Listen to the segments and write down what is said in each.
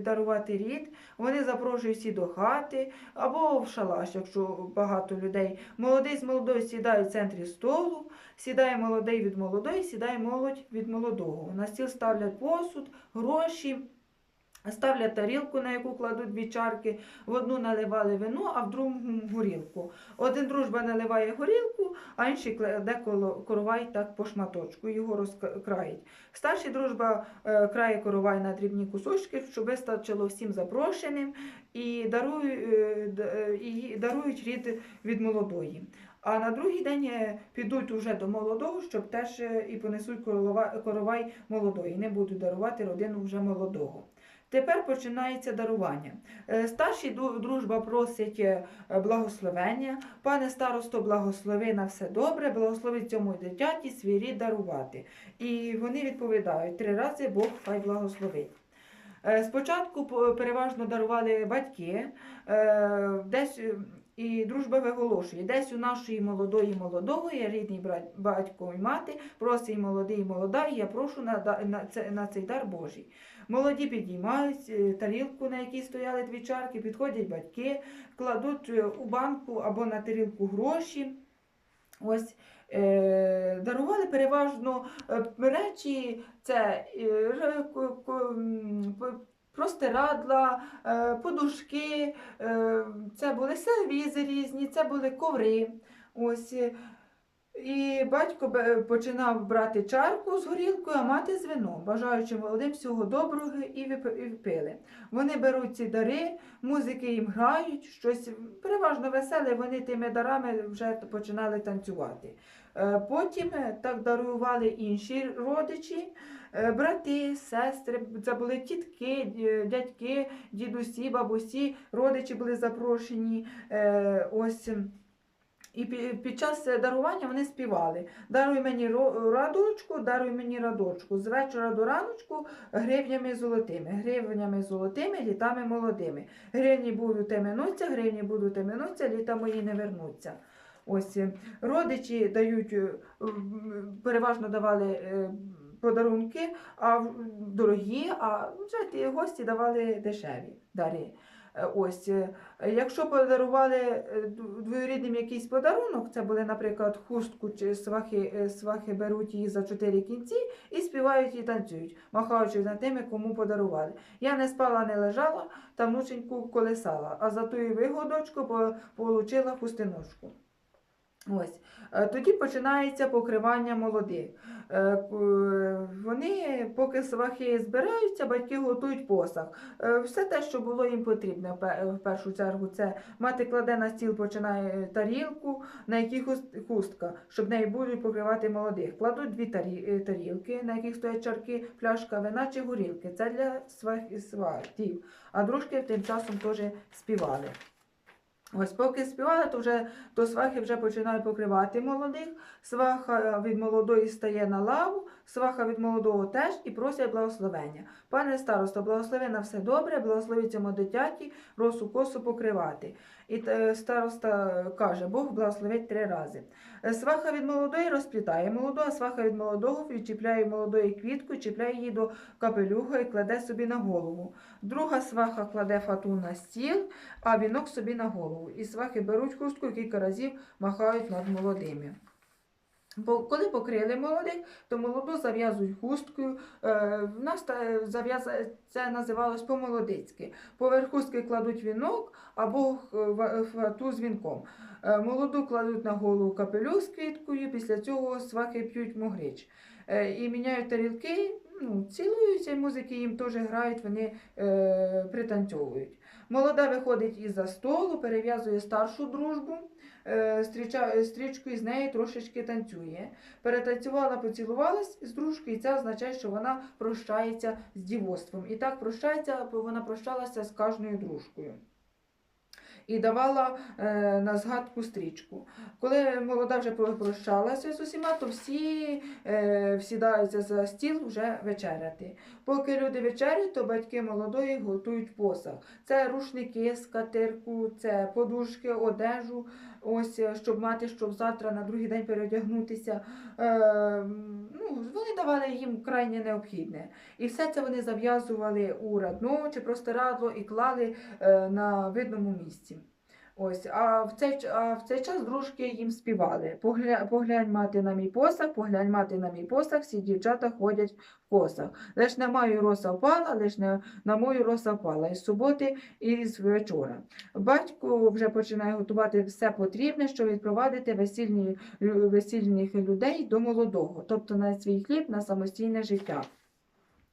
дарувати- рід, вони запрошують всі до хати або в шалаш, якщо багато людей. Молодий з молодою сідає в центрі столу, сідає молодий від молодої, сідає молодь від молодого. На стіл ставлять посуд, гроші. Ставлять тарілку, на яку кладуть дві чарки, в одну наливали вино, а в другу горілку. Один дружба наливає горілку, а інший кладе коровай так по шматочку, його розкраїть. Старший дружба е, крає коровай на дрібні кусочки, щоб вистачило всім запрошеним, і, дарує, е, е, і дарують рід від молодої. А на другий день підуть уже до молодого, щоб теж і понесуть коровай молодої. Не будуть дарувати родину вже молодого. Тепер починається дарування. Е, Старший дружба просить е, благословення. Пане старосто, благослови на все добре, благослови цьому дитяті свій рід дарувати. І вони відповідають три рази Бог хай благословить. Е, Спочатку переважно дарували батьки, десь і дружба виголошує, десь у нашої молодої молодого є рідний батько і мати, просить молодий молода, і я прошу на, на, на цей дар Божий. Молоді підіймають е, тарілку, на якій стояли дві чарки, підходять батьки, кладуть е, у банку або на тарілку гроші. Ось е, дарували переважно е, речі, це е, простирадла, е, подушки, е, це були сервізи різні, це були коври. Ось. е, І батько починав брати чарку з горілкою, а мати з вином, бажаючи молодим всього доброго і вип- і впили. Вони беруть ці дари, музики їм грають, щось переважно веселе, вони тими дарами вже починали танцювати. Потім так дарували інші родичі, брати, сестри, це були тітки, дядьки, дідусі, бабусі, родичі були запрошені. Е, Ось. І під час дарування вони співали: Даруй мені радочку, даруй мені радочку. З вечора до раночку гривнями золотими, гривнями золотими, літами молодими. Гривні будуть минуться, гривні будуть минуться, літа мої не вернуться. Ось е, родичі дають, е, переважно давали е, подарунки, а дорогі, а вже ті гості давали дешеві дари. Е, Ось, е, якщо подарували е, двоюрідним якийсь подарунок, це були, наприклад, хустку чи свахи, свахи беруть її за чотири кінці і співають і танцюють, махаючи над тими, кому подарували. Я не спала, не лежала, та внученьку колесала, а за ту вигодочку получила хустиночку. Ось. Тоді починається покривання молодих. Е, Вони, поки свахи збираються, батьки готують посаг. Е, Все те, що було їм потрібно в першу чергу, це мати кладе на стіл, починає тарілку, на якій хустка, щоб нею будуть покривати молодих. Кладуть дві е, тарілки, на яких стоять чарки, пляшка вина чи горілки. Це для свах- сватів. А дружки тим часом теж співали. Ось поки співали, то вже то свахи вже починають покривати молодих. Сваха від молодої стає на лаву, сваха від молодого теж і просять благословення. Пане старосто, благослови на все добре, благослови цьому дитяті, росу косу покривати. І е, староста каже, Бог благословить три рази. Е, Сваха від молодої розплітає молоду, а сваха від молодого відчіпляє молодої квітку, чіпляє її до капелюха і кладе собі на голову. Друга сваха кладе фату на стіл, а вінок собі на голову. І свахи беруть хустку і кілька разів махають над молодими. Коли покрили молодих, то молоду зав'язують хусткою. Е, в нас це називалось по-молодицьки. Поверх хустки кладуть вінок або фату з вінком. Е, молоду кладуть на голову капелюх з квіткою, після цього свахи п'ють могрич. Е, і міняють тарілки, ну, цілуються, музики їм теж грають, вони пританцьовують. Молода виходить із-за столу, перев'язує старшу дружбу, стрічкою з нею трошечки танцює. Перетанцювала, поцілувалась з дружкою, і це означає, що вона прощається з дівоцтвом. І так прощається, вона прощалася з кожною дружкою. І давала е, на згадку стрічку. Коли молода вже прощалася з усіма, то всі е, всідаються за стіл вже вечеряти. Поки люди вечерять, то батьки молодої готують посаг. Це рушники, скатерку, це подушки, одежу. Ось е, щоб мати, щоб завтра на другий день переодягнутися. Е, ну, вони давали їм крайне необхідне. І все це вони зав'язували у радно чи простирадло і клали е, на видному місці. Ось, а в цей, а в цей час дружки їм співали. Погля, поглянь мати на мій посах, поглянь мати на мій посах, всі дівчата ходять в косах. Лиш на мою роса впала, лиш на, на мою роса впала із суботи і з вечора. Батько вже починає готувати все потрібне, щоб відпровадити весільні, весільних людей до молодого, тобто на свій хліб, на самостійне життя.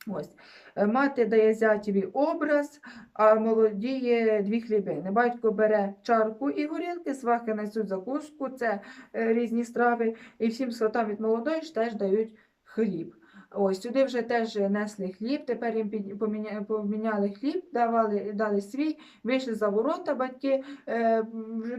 Ось. Е, Мати дає зятєві образ, а молодіє дві хлібини. Батько бере чарку і горілки, свахи несуть закуску, це е, різні страви, і всім сватам від молодої ж теж дають хліб. Ось сюди вже теж несли хліб, тепер їм поміняли хліб, давали, дали свій, вийшли за ворота, батьки е,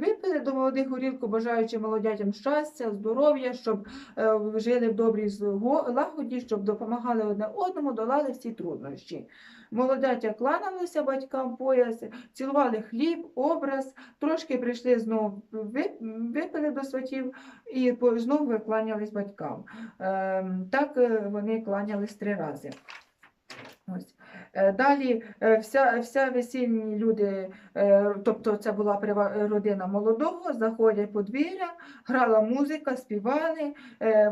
випили до молодих горілку, бажаючи молодятям щастя, здоров'я, щоб е, жили в добрій зго- лагоді, щоб допомагали одне одному, долали всі труднощі. Молодятя кланялися батькам пояс, цілували хліб, образ, трошки прийшли знову, випили до сватів і знову викланялись батькам. Ем, Так е, вони кланялись три рази. Ось. Е, Далі е, вся, вся весільні люди, е, тобто це була родина молодого, заходять подвір'я, грала музика, співали.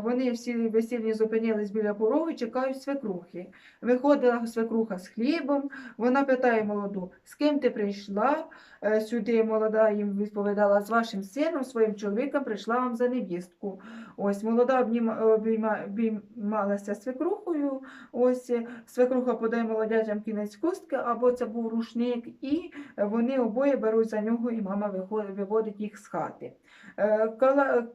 Вони всі весільні зупинились біля порогу чекають свекрухи. Виходила свекруха з хлібом, вона питає молоду, з ким ти прийшла? Е, Сюди молода їм відповідала, з вашим сином, своїм чоловіком прийшла вам за невістку. Ось молода обійма, обіймалася свекрухою, ось свекруха подає молодятям кінець хустки, або це був рушник, і вони обоє беруть за нього, і мама виводить їх з хати. Е,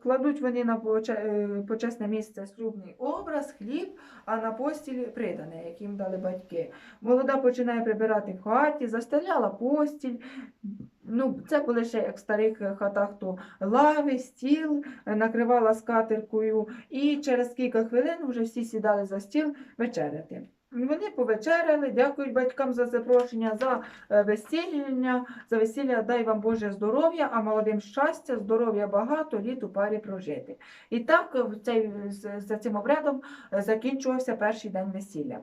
Кладуть вони на е, почесне місце шлюбний образ, хліб, а на постілі придане, яким дали батьки. Молода починає прибирати в хаті, застеляла постіль. Ну, це були ще як в старих хатах, то лави, стіл, е, накривала скатеркою, і через кілька хвилин вже всі сідали за стіл вечеряти. Вони повечеряли, дякують батькам за запрошення, за е, весілля, за весілля дай вам Боже здоров'я, а молодим щастя, здоров'я багато, літ у парі прожити. І так цей, за цим обрядом е, закінчувався перший день весілля.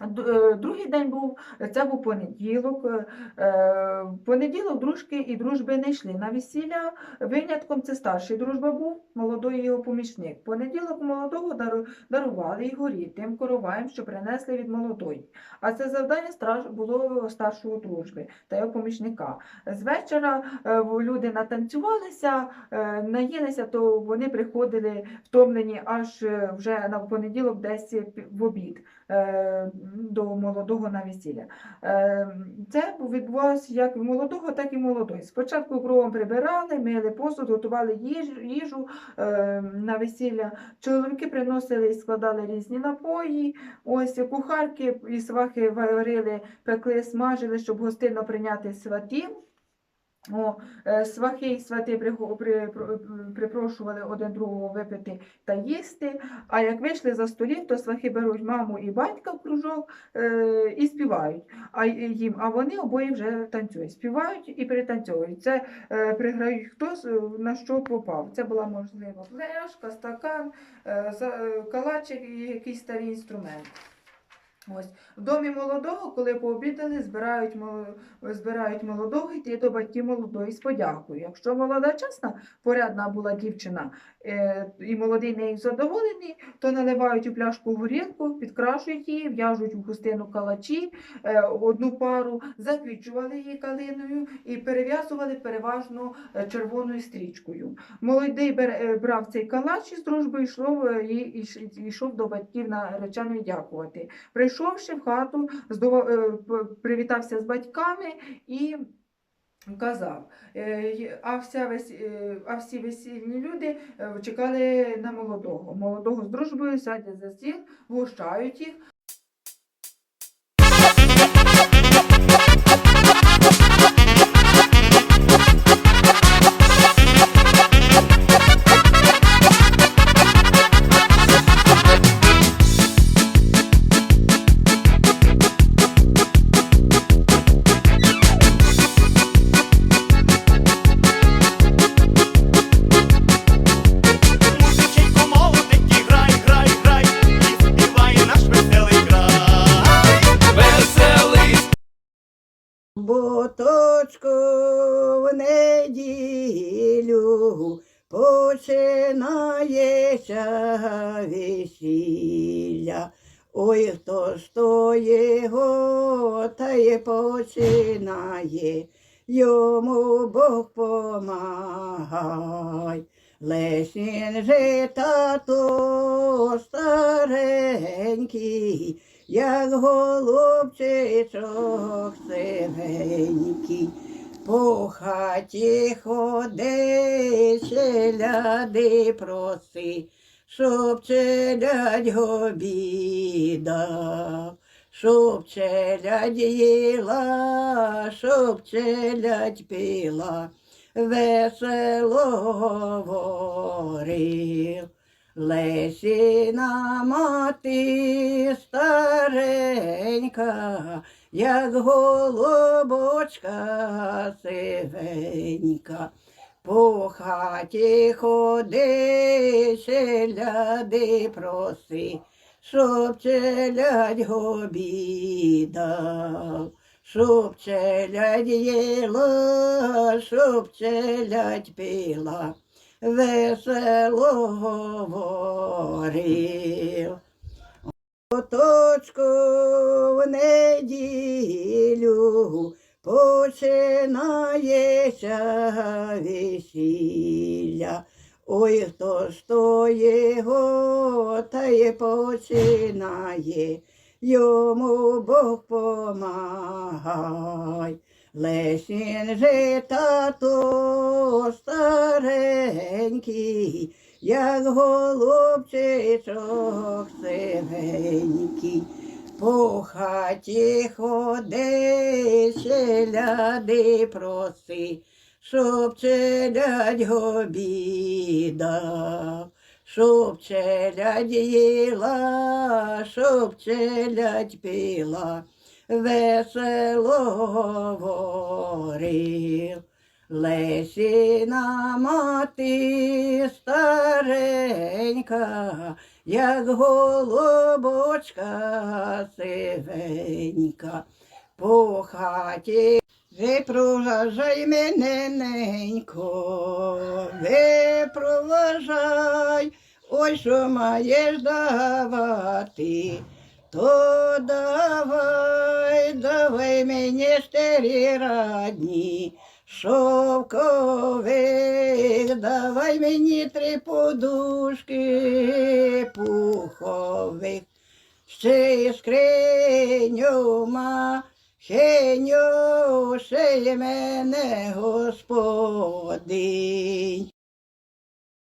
Е, Другий день був, це був понеділок. е, е, понеділок дружки і дружби не йшли на весілля. Винятком це старший дружба був, молодий його помічник. Понеділок молодого дару- дарували й горі тим короваєм, що принесли від молодої. А це завдання було старшого дружби та його помічника. З вечора люди натанцювалися, наїлися, то вони приходили втомлені аж вже на понеділок, десь в обід до молодого на весілля. Е, Це відбувалося як молодого, так і молодої. Спочатку кровом прибирали, мили посуд, готували їжу, їжу е, на весілля. Чоловіки приносили і складали різні напої. Ось кухарки і свахи варили, пекли, смажили, щоб гостинно прийняти сватів. О, е, свахи і свати припрошували один другого випити та їсти. А як вийшли за столів, то свахи беруть маму і батька в кружок е, і співають. А їм, а вони обоє вже танцюють. Співають і перетанцьовують. Це е, приграють хто з- на що попав. Це була можливо пляшка, стакан, калачик і якийсь старий інструмент. Ось в домі молодого, коли пообідали, збирають збирають молодого йти до батьків молодої з подякою. Якщо молода чесна, порядна була дівчина і молодий нею задоволений, то наливають у пляшку горілку, підкрашують її, в'яжуть у хустину калачі, е, одну пару, заквічували її калиною і перев'язували переважно е, червоною стрічкою. Молодий е, брав цей калач із дружбою, йшов, е, і- йшов до батьків нареченої дякувати. Прийшовши в хату, е, привітався з батьками і казав. Е, А, вся вес... е, а всі весільні люди е, чекали на молодого. Молодого з дружбою сядять за стіл, вгощають їх. Та й починає, йому Бог помагай. Лесін же тато старенький, як голубчичок сивенький. По хаті ходи, ляди проси, щоб челядь обідав, щоб челядь їла, щоб челядь пила, весело говорив. Лесіна мати старенька, як голубочка сивенька. По хаті ходи, ляди проси, щоб челядь обідав, щоб челядь їла, щоб челядь пила, весело говорив. Оточку в неділю починається весілля. Ой, хто ж то його та й починає, йому Бог помагай. Лесін же тато старенький, як голубчичок сивенький. По хаті ходи, ляди проси, щоб челядь обідав, щоб челядь їла, щоб челядь пила, весело говорив. Лесіна мати старенька, як голубочка сивенька, по хаті випроважай мене ненько, випроважай, ой, що маєш давати, то давай, давай мені штирі радні, шовкових, давай мені три подушки пухових, ще й скриню махеню, й мене господинь.